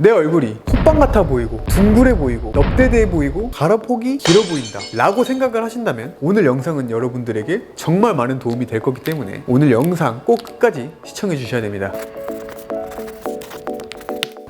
내 얼굴이 콧방 같아 보이고 둥그레 보이고 넙대대해 보이고 가라폭이 길어 보인다 라고 생각을 하신다면 오늘 영상은 여러분들에게 정말 많은 도움이 될 거기 때문에 오늘 영상 꼭 끝까지 시청해 주셔야 됩니다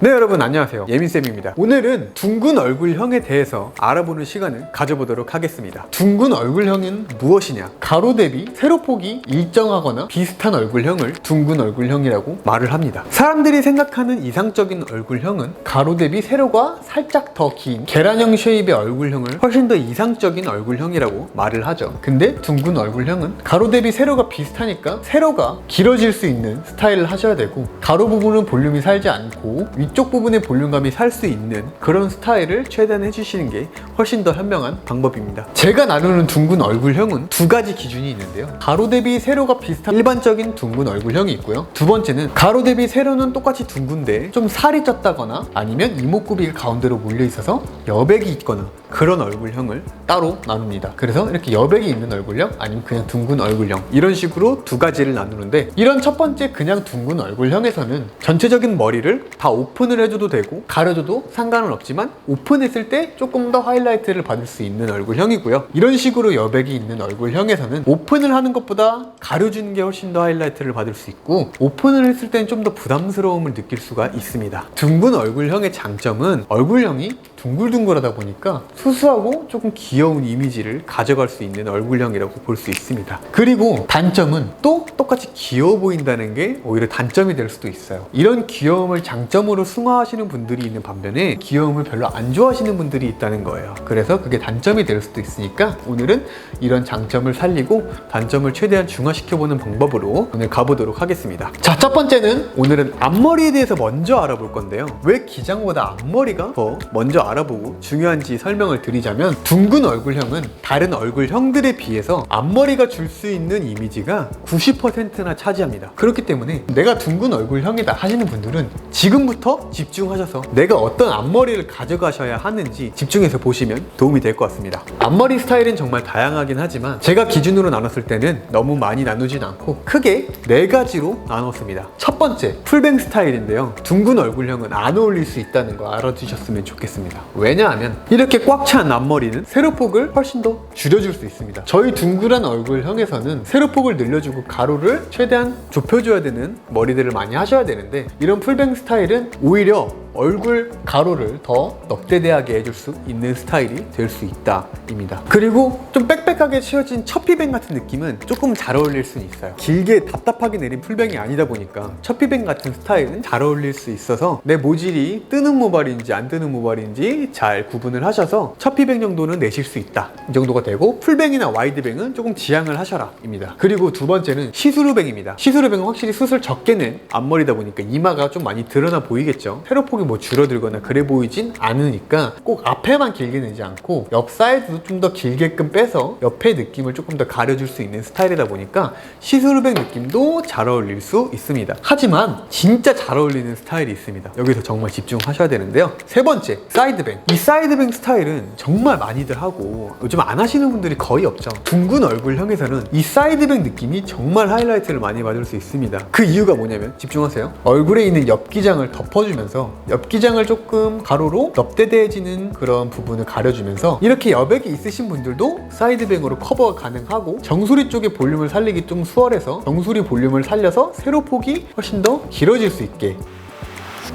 네 여러분 안녕하세요. 예민쌤입니다. 오늘은 둥근 얼굴형에 대해서 알아보는 시간을 가져보도록 하겠습니다. 둥근 얼굴형은 무엇이냐? 가로 대비 세로폭이 일정하거나 비슷한 얼굴형을 둥근 얼굴형이라고 말을 합니다. 사람들이 생각하는 이상적인 얼굴형은 가로 대비 세로가 살짝 더 긴 계란형 쉐입의 얼굴형을 훨씬 더 이상적인 얼굴형이라고 말을 하죠. 근데 둥근 얼굴형은 가로 대비 세로가 비슷하니까 세로가 길어질 수 있는 스타일을 하셔야 되고 가로 부분은 볼륨이 살지 않고 위쪽 부분의 볼륨감이 살 수 있는 그런 스타일을 최대한 해주시는 게 훨씬 더 현명한 방법입니다. 제가 나누는 둥근 얼굴형은 두 가지 기준이 있는데요. 가로 대비 세로가 비슷한 일반적인 둥근 얼굴형이 있고요. 두 번째는 가로 대비 세로는 똑같이 둥근데 좀 살이 쪘다거나 아니면 이목구비가 가운데로 몰려 있어서 여백이 있거나 그런 얼굴형을 따로 나눕니다. 그래서 이렇게 여백이 있는 얼굴형 아니면 그냥 둥근 얼굴형 이런 식으로 두 가지를 나누는데 이런 첫 번째 그냥 둥근 얼굴형에서는 전체적인 머리를 다 오 픈을 해줘도 되고 가려줘도 상관은 없지만 오픈했을 때 조금 더 하이라이트를 받을 수 있는 얼굴형이고요. 이런 식으로 여백이 있는 얼굴형에서는 오픈을 하는 것보다 가려주는 게 훨씬 더 하이라이트를 받을 수 있고 오픈을 했을 때는 좀 더 부담스러움을 느낄 수가 있습니다. 둥근 얼굴형의 장점은 얼굴형이 둥글둥글하다 보니까 수수하고 조금 귀여운 이미지를 가져갈 수 있는 얼굴형이라고 볼 수 있습니다. 그리고 단점은 또 똑같이 귀여워 보인다는 게 오히려 단점이 될 수도 있어요. 이런 귀여움을 장점으로 승화하시는 분들이 있는 반면에 귀여움을 별로 안 좋아하시는 분들이 있다는 거예요. 그래서 그게 단점이 될 수도 있으니까 오늘은 이런 장점을 살리고 단점을 최대한 중화시켜보는 방법으로 오늘 가보도록 하겠습니다. 자, 첫 번째는 오늘은 앞머리에 대해서 먼저 알아볼 건데요. 왜 기장보다 앞머리가 더 먼저 알아보고 중요한지 설명을 드리자면 둥근 얼굴형은 다른 얼굴형들에 비해서 앞머리가 줄 수 있는 이미지가 90%나 차지합니다. 그렇기 때문에 내가 둥근 얼굴형이다 하시는 분들은 지금부터 집중하셔서 내가 어떤 앞머리를 가져가셔야 하는지 집중해서 보시면 도움이 될 것 같습니다. 앞머리 스타일은 정말 다양하긴 하지만 제가 기준으로 나눴을 때는 너무 많이 나누진 않고 크게 네 가지로 나눴습니다. 첫 번째, 풀뱅 스타일인데요. 둥근 얼굴형은 안 어울릴 수 있다는 거 알아두셨으면 좋겠습니다. 왜냐하면 이렇게 꽉 찬 앞머리는 세로폭을 훨씬 더 줄여줄 수 있습니다. 저희 둥글한 얼굴형에서는 세로폭을 늘려주고 가로를 최대한 좁혀줘야 되는 머리들을 많이 하셔야 되는데 이런 풀뱅 스타일은 오히려 얼굴 가로를 더 넙대대하게 해줄 수 있는 스타일이 될 수 있다입니다. 그리고 좀 빽빽하게 채워진 첫피뱅 같은 느낌은 조금 잘 어울릴 수 있어요. 길게 답답하게 내린 풀뱅이 아니다 보니까 첫피뱅 같은 스타일은 잘 어울릴 수 있어서 내 모질이 뜨는 모발인지 안 뜨는 모발인지 잘 구분을 하셔서 첫피뱅 정도는 내실 수 있다. 이 정도가 되고 풀뱅이나 와이드뱅은 조금 지양을 하셔라입니다. 그리고 두 번째는 시스루뱅입니다. 시스루뱅은 확실히 수술 적게 낸 앞머리다 보니까 이마가 좀 많이 드러나 보이겠죠. 세로 폭이 뭐 줄어들거나 그래 보이진 않으니까 꼭 앞에만 길게 내지 않고 옆 사이드도 좀 더 길게끔 빼서 옆에 느낌을 조금 더 가려줄 수 있는 스타일이다 보니까 시스루뱅 느낌도 잘 어울릴 수 있습니다. 하지만 진짜 잘 어울리는 스타일이 있습니다. 여기서 정말 집중하셔야 되는데요. 세 번째, 사이드뱅. 이 사이드뱅 스타일은 정말 많이들 하고 요즘 안 하시는 분들이 거의 없죠. 둥근 얼굴형에서는 이 사이드뱅 느낌이 정말 하이라이트를 많이 받을 수 있습니다. 그 이유가 뭐냐면 집중하세요. 얼굴에 있는 옆기장을 덮어주면서 옆기장을 조금 가로로 넙대대해지는 그런 부분을 가려주면서 이렇게 여백이 있으신 분들도 사이드뱅으로 커버가 가능하고 정수리 쪽의 볼륨을 살리기 좀 수월해서 정수리 볼륨을 살려서 세로 폭이 훨씬 더 길어질 수 있게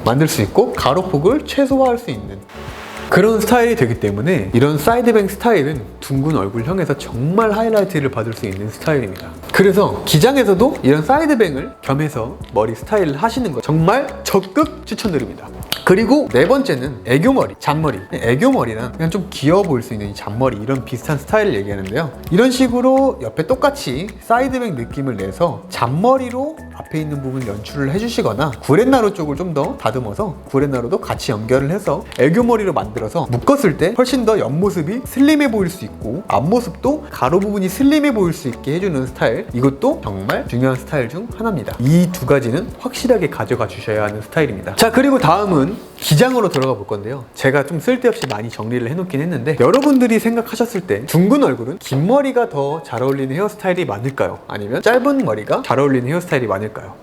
만들 수 있고 가로폭을 최소화할 수 있는 그런 스타일이 되기 때문에 이런 사이드뱅 스타일은 둥근 얼굴형에서 정말 하이라이트를 받을 수 있는 스타일입니다. 그래서 기장에서도 이런 사이드뱅을 겸해서 머리 스타일을 하시는 거 정말 적극 추천드립니다. 그리고 네 번째는 애교머리, 잔머리. 애교머리랑 그냥 좀 귀여워 보일 수 있는 이 잔머리 이런 비슷한 스타일을 얘기하는데요. 이런 식으로 옆에 똑같이 사이드백 느낌을 내서 잔머리로 앞에 있는 부분 연출을 해주시거나 구렛나루 쪽을 좀 더 다듬어서 구렛나루도 같이 연결을 해서 애교머리로 만들어서 묶었을 때 훨씬 더 옆모습이 슬림해 보일 수 있고 앞모습도 가로 부분이 슬림해 보일 수 있게 해주는 스타일 이것도 정말 중요한 스타일 중 하나입니다. 이 두 가지는 확실하게 가져가 주셔야 하는 스타일입니다. 자 그리고 다음은 기장으로 들어가 볼 건데요. 제가 좀 쓸데없이 많이 정리를 해놓긴 했는데 여러분들이 생각하셨을 때 둥근 얼굴은 긴 머리가 더 잘 어울리는 헤어스타일이 맞을까요? 아니면 짧은 머리가 잘 어울리는 헤어스타일이 맞을까요?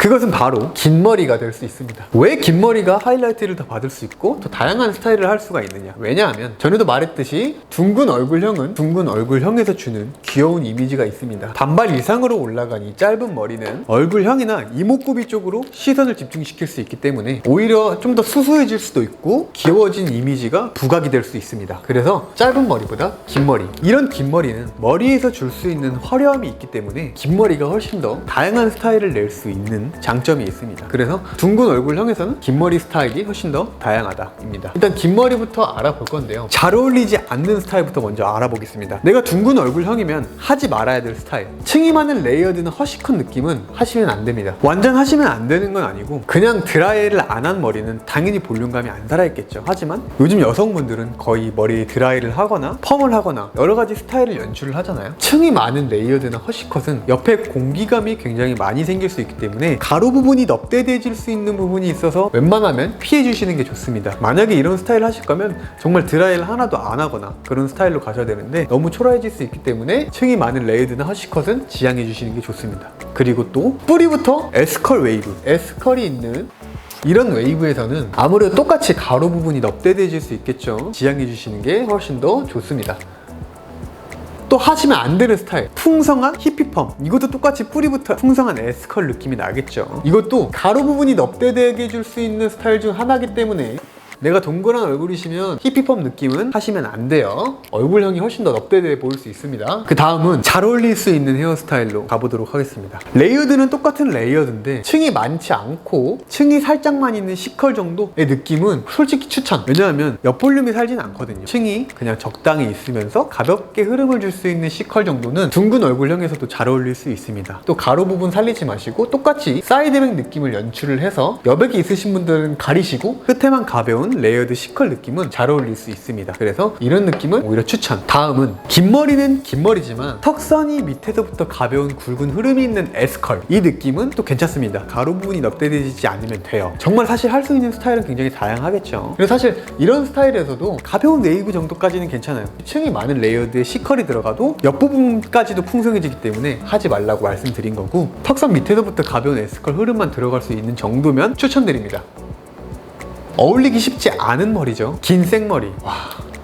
그것은 바로 긴 머리가 될 수 있습니다. 왜 긴 머리가 하이라이트를 더 받을 수 있고 더 다양한 스타일을 할 수가 있느냐? 왜냐하면 전에도 말했듯이 둥근 얼굴형은 둥근 얼굴형에서 주는 귀여운 이미지가 있습니다. 반발 이상으로 올라간 이 짧은 머리는 얼굴형이나 이목구비 쪽으로 시선을 집중시킬 수 있기 때문에 오히려 좀 더 수수해질 수도 있고 귀여워진 이미지가 부각이 될 수 있습니다. 그래서 짧은 머리보다 긴 머리 이런 긴 머리는 머리에서 줄 수 있는 화려함이 있기 때문에 긴 머리가 훨씬 더 다양한 스타일을 낼 수 있는 장점이 있습니다. 그래서 둥근 얼굴형에서는 긴 머리 스타일이 훨씬 더 다양하다입니다. 일단 긴 머리부터 알아볼 건데요. 잘 어울리지 않는 스타일부터 먼저 알아보겠습니다. 내가 둥근 얼굴형이면 하지 말아야 될 스타일. 층이 많은 레이어드나 허시컷 느낌은 하시면 안 됩니다. 완전 하시면 안 되는 건 아니고 그냥 드라이를 안 한 머리는 당연히 볼륨감이 안 살아있겠죠. 하지만 요즘 여성분들은 거의 머리에 드라이를 하거나 펌을 하거나 여러 가지 스타일을 연출을 하잖아요. 층이 많은 레이어드나 허시컷은 옆에 공기감이 굉장히 많이 생길 수 있기 때문에 가로 부분이 넙대대질 수 있는 부분이 있어서 웬만하면 피해 주시는 게 좋습니다. 만약에 이런 스타일 하실 거면 정말 드라이를 하나도 안 하거나 그런 스타일로 가셔야 되는데 너무 초라해질 수 있기 때문에 층이 많은 레이어드나 허시컷은 지양해 주시는 게 좋습니다. 그리고 또 뿌리부터 에스컬 웨이브, 에스컬이 있는 이런 웨이브에서는 아무래도 똑같이 가로 부분이 넙대대질 수 있겠죠. 지양해 주시는 게 훨씬 더 좋습니다. 또 하시면 안 되는 스타일. 풍성한 히피펌. 이것도 똑같이 뿌리부터 풍성한 에스컬 느낌이 나겠죠. 이것도 가로 부분이 넙대대게 해줄 수 있는 스타일 중 하나이기 때문에 내가 동그란 얼굴이시면 히피펌 느낌은 하시면 안 돼요. 얼굴형이 훨씬 더 넙대대 보일 수 있습니다. 그 다음은 잘 어울릴 수 있는 헤어스타일로 가보도록 하겠습니다. 레이어드는 똑같은 레이어드인데 층이 많지 않고 층이 살짝만 있는 C컬 정도의 느낌은 솔직히 추천. 왜냐하면 옆볼륨이 살진 않거든요. 층이 그냥 적당히 있으면서 가볍게 흐름을 줄 수 있는 C컬 정도는 둥근 얼굴형에서도 잘 어울릴 수 있습니다. 또 가로 부분 살리지 마시고 똑같이 사이드백 느낌을 연출을 해서 여백이 있으신 분들은 가리시고 끝에만 가벼운 레이어드 C컬 느낌은 잘 어울릴 수 있습니다. 그래서 이런 느낌은 오히려 추천. 다음은 긴 머리는 긴 머리지만 턱선이 밑에서부터 가벼운 굵은 흐름이 있는 S컬. 이 느낌은 또 괜찮습니다. 가로 부분이 넙대대지지 않으면 돼요. 정말 사실 할 수 있는 스타일은 굉장히 다양하겠죠. 그래서 사실 이런 스타일에서도 가벼운 웨이브 정도까지는 괜찮아요. 층이 많은 레이어드에 C컬이 들어가도 옆부분까지도 풍성해지기 때문에 하지 말라고 말씀드린 거고 턱선 밑에서부터 가벼운 S컬 흐름만 들어갈 수 있는 정도면 추천드립니다 어울리기 쉽지 않은 머리죠. 긴 생머리. 와.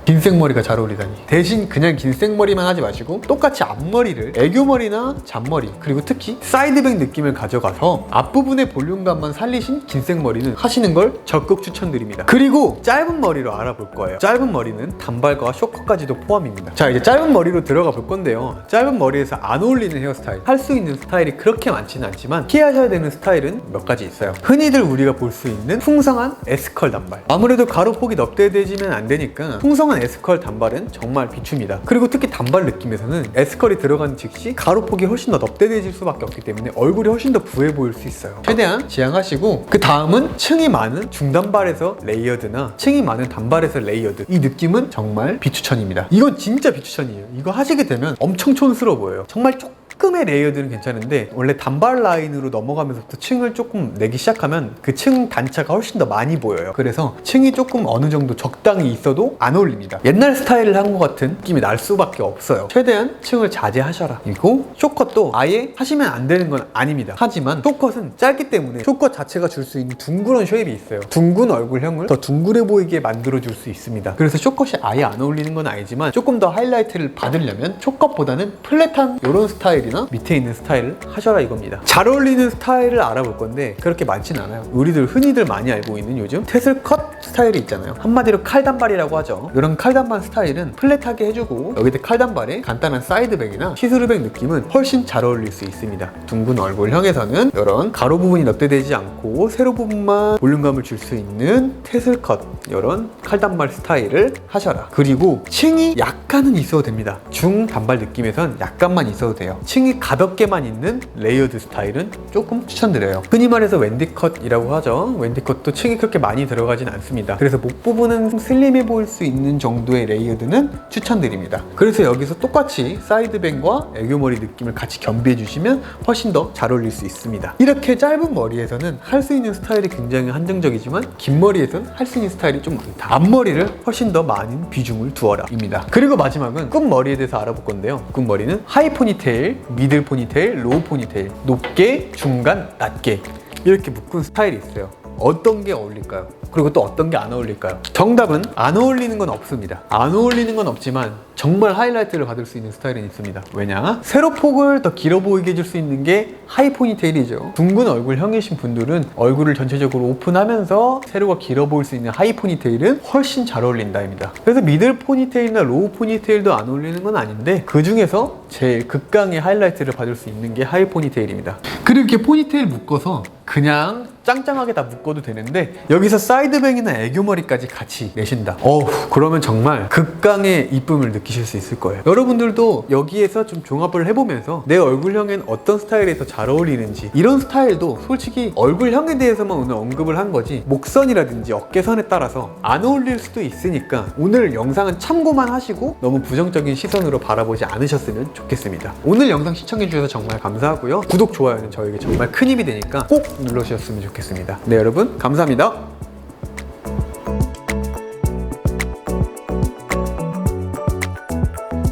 긴 생머리가 잘 어울리다니. 대신 그냥 긴 생머리만 하지 마시고 똑같이 앞머리를 애교머리나 잔머리 그리고 특히 사이드백 느낌을 가져가서 앞부분의 볼륨감만 살리신 긴 생머리는 하시는 걸 적극 추천드립니다. 그리고 짧은 머리로 알아볼 거예요. 짧은 머리는 단발과 쇼커까지도 포함입니다. 자 이제 짧은 머리로 들어가 볼 건데요. 짧은 머리에서 안 어울리는 헤어스타일 할 수 있는 스타일이 그렇게 많지는 않지만 피하셔야 되는 스타일은 몇 가지 있어요. 흔히들 우리가 볼 수 있는 풍성한 에스컬 단발. 아무래도 가로폭이 넙대대지면 안 되니까 풍성한 에스컬 단발은 정말 비춥니다. 그리고 특히 단발 느낌에서는 에스컬이 들어간 즉시 가로폭이 훨씬 더 넙대대질 수밖에 없기 때문에 얼굴이 훨씬 더 부해 보일 수 있어요. 최대한 지양하시고 그 다음은 층이 많은 중단발에서 레이어드나 층이 많은 단발에서 레이어드 이 느낌은 정말 비추천입니다. 이건 진짜 비추천이에요. 이거 하시게 되면 엄청 촌스러워 보여요. 정말 조금의 레이어드는 괜찮은데 원래 단발 라인으로 넘어가면서부터 층을 조금 내기 시작하면 그 층 단차가 훨씬 더 많이 보여요. 그래서 층이 조금 어느 정도 적당히 있어도 안 어울립니다. 옛날 스타일을 한 것 같은 느낌이 날 수밖에 없어요. 최대한 층을 자제하셔라. 그리고 쇼컷도 아예 하시면 안 되는 건 아닙니다. 하지만 쇼컷은 짧기 때문에 쇼컷 자체가 줄 수 있는 둥그런 쉐입이 있어요. 둥근 얼굴형을 더 둥그레 보이게 만들어 줄 수 있습니다. 그래서 쇼컷이 아예 안 어울리는 건 아니지만 조금 더 하이라이트를 받으려면 쇼컷보다는 플랫한 이런 스타일 이나 밑에 있는 스타일을 하셔라 이겁니다. 잘 어울리는 스타일을 알아볼 건데 그렇게 많진 않아요. 우리들 흔히들 많이 알고 있는 요즘 테슬 컷 스타일이 있잖아요. 한마디로 칼단발이라고 하죠. 이런 칼단발 스타일은 플랫하게 해주고 여기다 칼단발에 간단한 사이드백이나 시스루백 느낌은 훨씬 잘 어울릴 수 있습니다. 둥근 얼굴형에서는 이런 가로 부분이 넙대되지 않고 세로 부분만 볼륨감을 줄 수 있는 테슬 컷 이런 칼단발 스타일을 하셔라. 그리고 층이 약간은 있어도 됩니다. 중단발 느낌에선 약간만 있어도 돼요. 층이 가볍게만 있는 레이어드 스타일은 조금 추천드려요. 흔히 말해서 웬디컷이라고 하죠. 웬디컷도 층이 그렇게 많이 들어가진 않습니다. 그래서 목 부분은 슬림해 보일 수 있는 정도의 레이어드는 추천드립니다. 그래서 여기서 똑같이 사이드뱅과 애교머리 느낌을 같이 겸비해 주시면 훨씬 더 잘 어울릴 수 있습니다. 이렇게 짧은 머리에서는 할 수 있는 스타일이 굉장히 한정적이지만 긴 머리에서는 할 수 있는 스타일이 좀 많다. 앞머리를 훨씬 더 많은 비중을 두어라 입니다. 그리고 마지막은 끝머리에 대해서 알아볼 건데요. 끝머리는 하이 포니테일, 미들 포니테일, 로우 포니테일, 높게, 중간, 낮게 이렇게 묶은 스타일이 있어요. 어떤 게 어울릴까요? 그리고 또 어떤 게 안 어울릴까요? 정답은 안 어울리는 건 없습니다. 안 어울리는 건 없지만 정말 하이라이트를 받을 수 있는 스타일은 있습니다. 왜냐? 세로 폭을 더 길어 보이게 해줄 수 있는 게 하이 포니테일이죠. 둥근 얼굴형이신 분들은 얼굴을 전체적으로 오픈하면서 세로가 길어 보일 수 있는 하이 포니테일은 훨씬 잘 어울린다입니다. 그래서 미들 포니테일이나 로우 포니테일도 안 어울리는 건 아닌데 그 중에서 제일 극강의 하이라이트를 받을 수 있는 게 하이 포니테일입니다. 그리고 이렇게 포니테일 묶어서 그냥 짱짱하게 다 묶어도 되는데 여기서 사이드뱅이나 애교머리까지 같이 내신다. 어우 그러면 정말 극강의 이쁨을 느끼실 수 있을 거예요. 여러분들도 여기에서 좀 종합을 해보면서 내 얼굴형엔 어떤 스타일이 더 잘 어울리는지 이런 스타일도 솔직히 얼굴형에 대해서만 오늘 언급을 한 거지 목선이라든지 어깨선에 따라서 안 어울릴 수도 있으니까 오늘 영상은 참고만 하시고 너무 부정적인 시선으로 바라보지 않으셨으면 좋겠습니다. 오늘 영상 시청해주셔서 정말 감사하고요. 구독, 좋아요는 저에게 정말 큰 힘이 되니까 꼭 눌러주셨으면 좋겠습니다. 네 여러분 감사합니다.